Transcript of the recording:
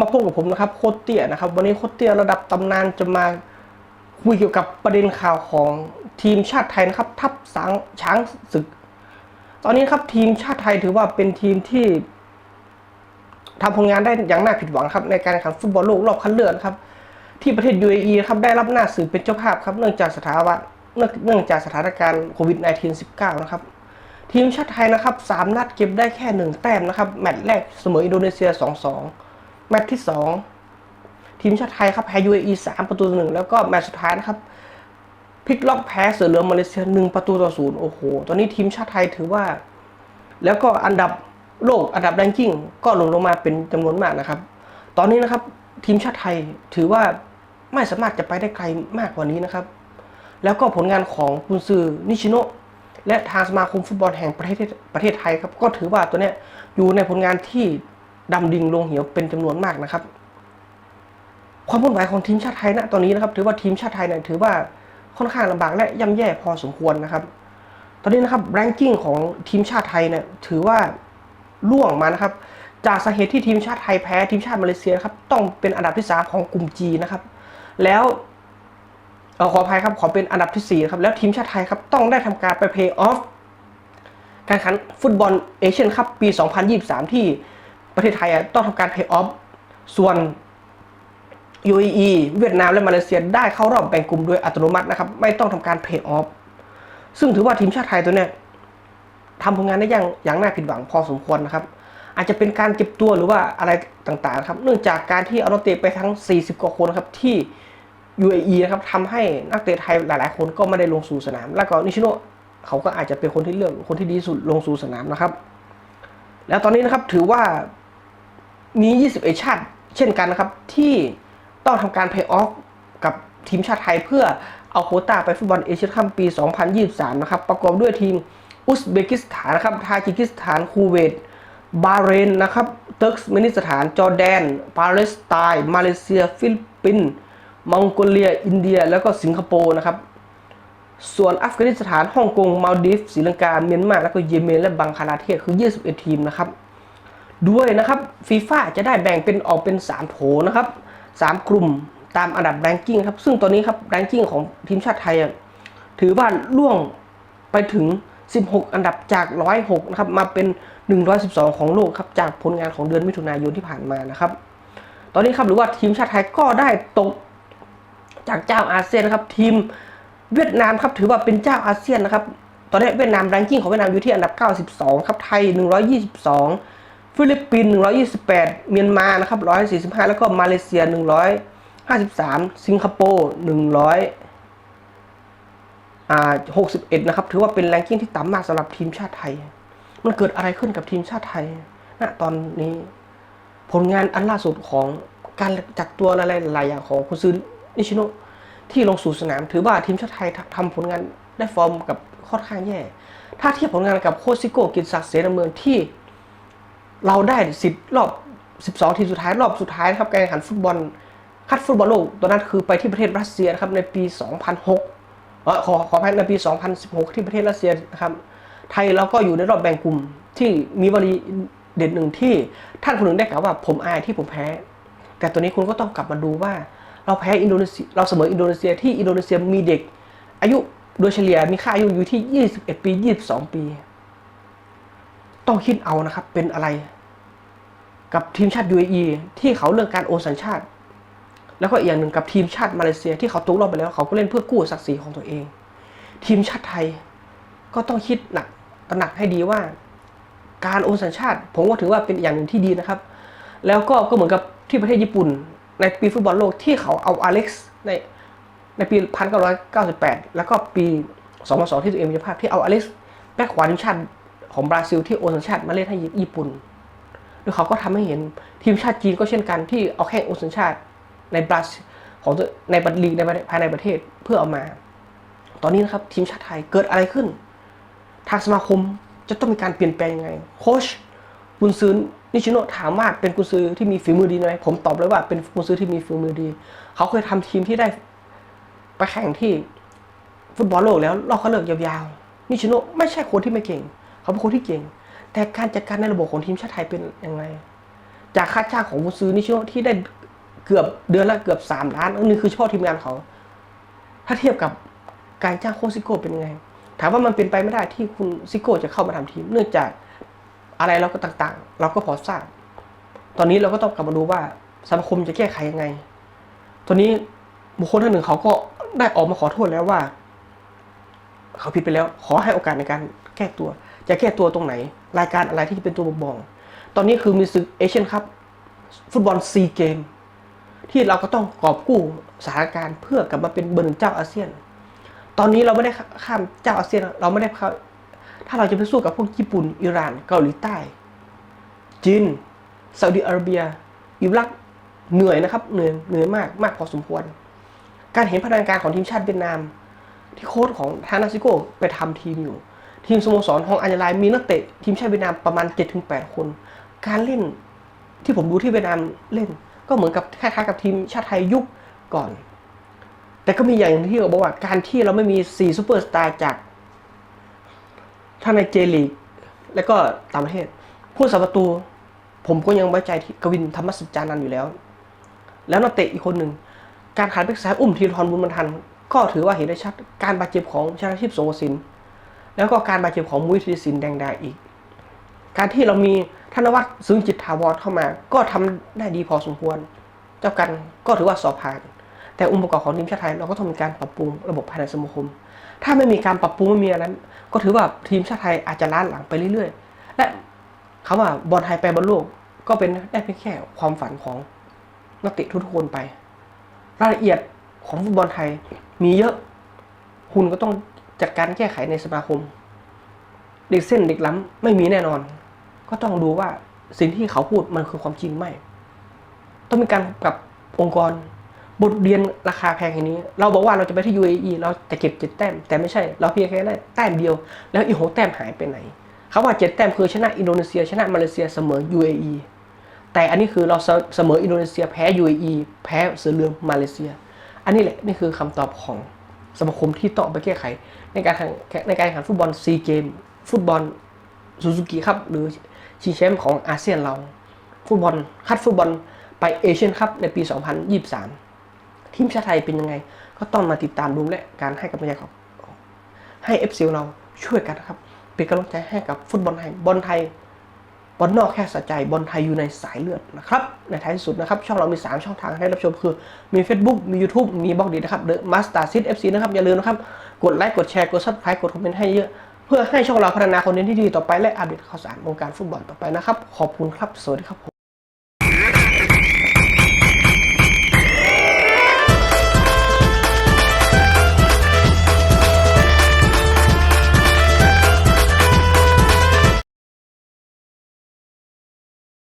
มาพบกับผมนะครับโคตเตี้ยนะครับ วันนี้โคตเตี้ยระดับตำนานจะมาคุยเกี่ยวกับประเด็นข่าวของทีมชาติไทยนะครับ ทัพสางช้างศึก ตอนนี้ครับทีมชาติไทยถือว่าเป็นทีมที่ทำผลงานได้อย่างน่าผิดหวังครับในการแข่งขันฟุตบอลโลกรอบคัดเลือกนครับ ที่ประเทศ UAE ครับได้รับหน้าสื่อเป็นเจ้าภาพครับเนื่องจากสถาวะเนื่องเนื่องจากสถานการณ์โควิด -19 19นะครับทีมชาติไทยนะครับสามนัดเก็บได้แค่หนึ่งแต้มนะครับ แมตช์แรกเสมออินโดนีเซีย 2-2 แมตช์ที่ 2 ทีมชาติไทยครับแพ้ UAE 3 ประตูต่อหนึ่งแล้วก็แมตช์สุดท้ายนะครับพลิกล็อกแพ้เสือเหลืองมาเลเซีย1ประตูต่อศูนย์โอ้โห ตอนนี้ทีมชาติไทยถือว่า แล้วก็อันดับโลกอันดับแรงกิ้งก็ลงลงมาเป็นจำนวนมากนะครับ ตอนนี้นะครับทีมชาติไทยถือว่าไม่สามารถจะไปได้ไกลมากกว่านี้นะครับ แล้วก็ผลงานของกุนซือนิชิโนะและทางสมาคมฟุตบอลแห่งประเทศประเทศไทยครับ ก็ถือว่าตัวเนี้ยอยู่ในผลงานที่ ดำดิ่งลงเหวเป็นจำนวนมากนะครับ ความวุ่นวายของทีมชาติไทยณตอนนี้นะครับ ถือว่าทีมชาติไทยเนี่ยถือว่าค่อนข้างลำบากและย่ำแย่พอสมควรนะครับ ตอนนี้นะครับแรงกิ้งของทีมชาติไทยเนี่ยถือว่าล่วงมานะครับ จากสาเหตุที่ทีมชาติไทยแพ้ทีมชาติมาเลเซียครับต้องเป็นอันดับที่ 3 ของกลุ่ม G นะครับ แล้วเออขออภัยครับขอเป็นอันดับที่4ครับแล้วทีมชาติไทยครับต้องได้ทำการไปเพย์ออฟการแข่งฟุตบอลเอเชียนคัพปี 2023 ที่ ประเทศไทยต้องทำการเพย์ออฟส่วน UAE เวียดนามและมาเลเซียได้เข้ารอบแบ่งกลุ่มโดยอัตโนมัตินะครับ ไม่ต้องทำการเพย์ออฟซึ่งถือว่าทีมชาติไทยตัวเนี้ยทำผลงานได้อย่างอย่างน่าผิดหวังพอสมควรนะครับ อาจจะเป็นการเก็บตัวหรือว่าอะไรต่างๆครับ เนื่องจากการที่เอานักเตะไปทั้ง 40 กว่าคนครับที่ UAE นะครับทำให้นักเตะไทยหลาย ๆ คนก็ไม่ได้ลงสู่สนาม แล้วก็นิชิโนเขาก็อาจจะเป็นคนที่เลือกคนที่ดีสุดลงสู่สนามนะครับ แล้วตอนนี้นะครับถือว่า มี 21 ชาติ เช่นกันนะครับ ที่ต้องทำการเพย์ออฟกับทีมชาติไทยเพื่อเอาโคต้าไปฟุตบอลเอเชียนคัพปี 2023 นะครับ ประกอบด้วยทีมอุซเบกิสถานนะครับทาจิกิสถาน คูเวต บาเรนนะครับเติร์กเมนิสถาน จอร์แดน ปาเลสไตน์ มาเลเซีย ฟิลิปปินส์ มองโกเลีย อินเดีย แล้วก็สิงคโปร์นะครับ ส่วนอัฟกานิสถาน ฮ่องกง มาลดีฟ ศรีลังกา เมียนมา แล้วก็เยเมน และบังคลาเทศ คือ 21 ทีมนะครับ ด้วยนะครับฟีฟ่าจะได้แบ่งเป็นออกเป็น 3 โถนะครับ 3 กลุ่มตามอันดับแรงกิ้งครับ ซึ่งตอนนี้ครับแรงกิ้งของทีมชาติไทย ถือว่าล่วงไปถึง 16 อันดับจาก 106 นะครับ มาเป็น 112 ของโลกครับ จากผลงานของเดือนมิถุนายนที่ผ่านมานะครับ ตอนนี้ครับหรือว่าทีมชาติไทยก็ได้ตกจากเจ้าอาเซียนนะครับ ทีมเวียดนามครับถือว่าเป็นเจ้าอาเซียนนะครับ ตอนนี้เวียดนามแรงกิ้งของเวียดนามอยู่ที่อันดับ 92 ครับไทย 122 ฟิลิปปินส์128 เมียนมานะครับ145 แล้วก็มาเลเซีย 153 สิงคโปร์100อ่า61 นะครับ ถือว่าเป็นแรงกิ้งที่ต่ำมากสำหรับทีมชาติไทย มันเกิดอะไรขึ้นกับทีมชาติไทยณตอนนี้ ผลงานอันล่าสุดของการจัดตัวอะไรหลายอย่างของคุณซือนิชิโนะที่ลงสู่สนาม ถือว่าทีมชาติไทยทำผลงานได้ฟอร์มกับค่อนข้างแย่ ถ้าเทียบผลงานกับโคชซิโก้กิตศักดิ์เสนาเมืองที่ เราได้สิทธิ์รอบ 12 ทีมสุดท้ายรอบสุดท้ายนะครับการแข่งขันฟุตบอลคัดฟุตบอลโลกตอนนั้นคือไปที่ประเทศรัสเซียนะครับในปี 2006เออขอขออภัยในปี 2016 ที่ประเทศรัสเซียนะครับไทยเราก็อยู่ในรอบแบ่งกลุ่มที่มีวลีเด่นหนึ่งที่ท่านคนหนึ่งได้กล่าวว่าผมอายที่ผมแพ้ แต่ตัวนี้คุณก็ต้องกลับมาดูว่า เราแพ้อินโดนีเซียเราเสมออินโดนีเซียที่อินโดนีเซียมีเด็ก อายุโดยเฉลี่ยมีค่าอายุอยู่ที่ 21 ปี 22 ปี ต้องคิดเอานะครับเป็นอะไร กับทีมชาติ UAE ที่เขาเรื่องการโอนสัญชาติ แล้วก็อีกอย่างหนึ่งกับทีมชาติมาเลเซียที่เขาตกรอบไปแล้ว เขาก็เล่นเพื่อกู้ศักดิ์ศรีของตัวเอง ทีมชาติไทยก็ต้องคิดหนักตระหนักให้ดีว่า การโอนสัญชาติ ผมก็ถือว่าเป็นอย่างหนึ่งที่ดีนะครับ แล้วก็ก็เหมือนกับที่ประเทศญี่ปุ่น ในปีฟุตบอลโลกที่เขาเอาอเล็กซ์ในในปี 1998 แล้วก็ปี 2002 ที่ตัวเองมีภาพที่เอาอเล็กซ์แบ็คขวาทีมชาติ ของบราซิลที่โอนสัญชาติมาเล่นให้ญี่ปุ่นโดยเขาก็ทำให้เห็นทีมชาติจีนก็เช่นกันที่เอาแข้งโอนสัญชาติในบราซิลของในบัตลีกในภายในประเทศเพื่อเอามา ตอนนี้นะครับทีมชาติไทยเกิดอะไรขึ้น ทางสมาคมจะต้องมีการเปลี่ยนแปลงยังไงโค้ชกุนซือนิชิโนะถามว่าเป็นกุนซือที่มีฝีมือดีไหมผมตอบเลยว่าเป็นกุนซือที่มีฝีมือดี เขาเคยทำทีมที่ได้ไปแข่งที่ฟุตบอลโลกแล้วรอบเขาเลิกยาวๆนิชิโนะไม่ใช่คนที่ไม่เก่ง เขาเป็นคนที่เก่ง แต่การจัดการในระบบของทีมชาติไทยเป็นยังไง จากค่าจ้างของผู้ซื้อนิชิโนที่ได้เกือบเดือนละเกือบสามล้านนี่คือเฉพาะทีมงานเขา ถ้าเทียบกับการจ้างโค้ชซิโก้เป็นยังไง ถามว่ามันเป็นไปไม่ได้ที่คุณซิโก้จะเข้ามาทำทีม เนื่องจากอะไรเราก็ต่างๆ เราก็พอทราบ ตอนนี้เราก็ต้องกลับมาดูว่าสมาคมจะแก้ไขยังไง ตอนนี้บุคคลท่านหนึ่งเขาก็ได้ออกมาขอโทษแล้วว่า เขาผิดไปแล้ว ขอให้โอกาสในการแก้ตัว จะแก้ตัวตรงไหน รายการอะไรที่จะเป็นตัวบ่งบอกตอนนี้คือมีศึกเอเชียนคัพฟุตบอลซีเกม ที่เราก็ต้องกอบกู้สถานการณ์เพื่อกลับมาเป็นเบอร์หนึ่งเจ้าอาเซียน ตอนนี้เราไม่ได้ข้ามเจ้าอาเซียน เราไม่ได้เข้าถ้าเราจะไปสู้กับพวกญี่ปุ่น อิหร่าน เกาหลีใต้ จีนซาอุดิอาระเบีย อิรักเหนื่อยนะครับเหนื่อยเหนื่อยมากมากพอสมควร การเห็นพัฒนาการของทีมชาติเวียดนาม ที่โค้ชของทานาซิโกไปทำทีมอยู่ ทีมสโมสรของอัญญาลายมีนักเตะทีมชาติเวียดนามประมาณ 7-8 คน การเล่นที่ผมดูที่เวียดนามเล่น ก็เหมือนกับคล้ายๆกับทีมชาติไทยยุคก่อน แต่ก็มีอย่างที่เขาบอกว่าการที่เราไม่มี4ซูเปอร์สตาร์จากทั้งในเจลีกและก็ต่างประเทศ ผู้สับประตู ผมก็ยังไว้ใจที่กวินธรรมสัจานันท์อยู่แล้ว แล้วนักเตะอีกคนหนึ่ง การขาดแบ็กซ้ายอุ้มธีรทรบุญบรรทัน ก็ถือว่าเห็นได้ชัดการบาดเจ็บของชนาทิพย์สงกสิน แล้วก็การบาดเจ็บของมุ้ยธีรศิลป์แดงดาอีก การที่เรามีธนวัฒน์ซึ้งจิตถาวรเข้ามา ก็ทำได้ดีพอสมควร เจ้ากันก็ถือว่าสอบผ่าน แต่องค์ประกอบของทีมชาติไทยเราก็ต้องมีการปรับปรุงระบบภายในสมาคม ถ้าไม่มีการปรับปรุงไม่มีอะไรนั้นก็ถือว่าทีมชาติไทยอาจจะล้าหลังไปเรื่อยๆ และคำว่าบอลไทยไปบอลโลกก็เป็นได้เพียงแค่ความฝันของนักเตะทุกคนไป รายละเอียดของฟุตบอลไทยมีเยอะ คุณก็ต้อง จัดการแก้ไขในสมาคม เด็กเส้นเด็กล้ำไม่มีแน่นอน ก็ต้องดูว่าสิ่งที่เขาพูดมันคือความจริงไหม ต้องมีการกับองค์กร บทเรียนราคาแพงอย่างนี้ เราบอกว่าเราจะไปที่ UAE เราจะเก็บเจ็ดแต้ม แต่ไม่ใช่ เราเพียงแค่ได้แต้มเดียว แล้วอีกหกแต้มหายไปไหนเขาว่าเจ็ดแต้มคือชนะอินโดนีเซีย ชนะมาเลเซียเสมอ UAE แต่อันนี้คือเราเสมออินโดนีเซียแพ้ UAE แพ้เสือเรืองมาเลเซีย อันนี้แหละนี่คือคำตอบของสมาคมที่ต้องไปแก้ไข ในการแข่งในการแข่งขันฟุตบอลซีเกม ฟุตบอลซูซูกิครับหรือชิงแชมป์ของอาเซียนเรา ฟุตบอลคัดฟุตบอลไปเอเชียนคัพในปี 2023 ทีมชาติไทยเป็นยังไง ก็ต้องมาติดตามดูและการให้กำลังใจของให้เอฟซีเราช่วยกันนะครับ เป็นกำลังใจให้กับฟุตบอลไทยบอลไทย บอลนอกแค่สะใจบอลไทยอยู่ในสายเลือดนะครับ ในท้ายสุดนะครับ ช่องเรามี 3 ช่องทางให้รับชมคือ มี Facebook มี YouTube มีบล็อกดีนะครับเดอะมาสเตอร์ซิตเอฟซีนะครับ อย่าลืมนะครับ กดไลค์กดแชร์กดซับสไครต์กดคอมเมนต์ให้เยอะ เพื่อให้ช่องเราพัฒนาคอนเทนต์ที่ดีต่อไปและอัปเดตข่าวสารวงการฟุตบอลต่อไปนะครับ ขอบคุณครับ สวัสดีครับผม